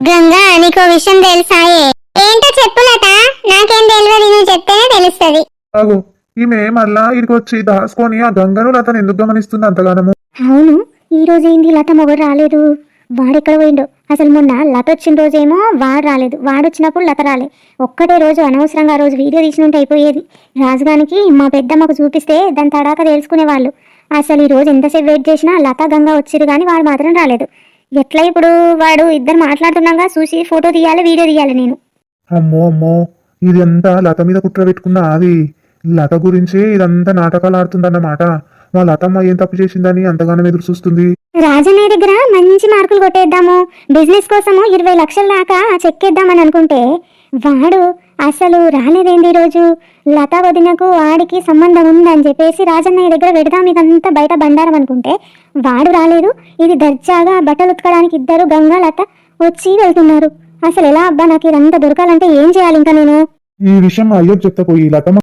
గంగా నీకో విషయం తెలుసాయే ఏంటో చెప్పు లత. నాకేం తెలియదు నువ్వు చెప్తేనే తెలుస్తుంది. అగో ఈమె మళ్ళా ఇక్కడికి వచ్చి దాచుకొని ఆ గంగను లతను ఎందుకు గమనిస్తుంది అంతగానము? అవును. ఈ రోజు ఏంది లత మొగడు రాలేదు? వాడెక్కడ పోయిండో? అసలు మొన్న లత వచ్చిన రోజేమో వాడు రాలేదు. వాడు వచ్చినప్పుడు లత రాలే. ఒక్కటే రోజు అనవసరంగా ఆ రోజు వీడియో తీసినట్టు అయిపోయేది. రాజుగానికి మా పెద్దమ్మకు చూపిస్తే దాని తడాక తెలుసుకునేవాళ్ళు. అసలు ఈ రోజు ఎంతసేపు వెయిట్ చేసినా లత గంగా వచ్చిరు కానీ వాడు మాత్రం రాలేదు. ఎట్లా ఇప్పుడు వాడు ఇద్దరు మాట్లాడుతున్నాగా చూసి ఫోటో తీయాలి వీడియో తీయాలి నేను? అమ్మో అమ్మో ఇదంతా లత మీద కుట్ర పెట్టుకున్న అది లత గురించి ఇదంతా నాటకాలు ఆడుతుందన్నమాట. మా లతమ్మ ఏం తప్పు చేసిందని అంతగానో ఎదురు చూస్తుంది. రాజన్నయ్య దగ్గర మంచి మార్కులు కొట్టేద్దాము. బిజినెస్ కోసము ఇరవై లక్షల దాకా చెక్కేద్దామని అనుకుంటే వాడు అసలు రాలేదేంది రోజు? లతా వదినకు వాడికి సంబంధం ఉందని చెప్పేసి రాజన్నయ్య దగ్గర పెడదాం ఇదంతా బయట బండారం అనుకుంటే. వాడు రాలేదు. ఇది దర్జాగా బట్టలు ఉతకడానికి ఇద్దరు గంగా లత వచ్చి వెళ్తున్నారు. అసలు ఎలా అబ్బా నాకు ఇదంతా దొరకాలంటే ఏం చేయాలి ఇంకా నేను? ఈ విషయం అయ్యో చెప్తా పోయి లతమ్మ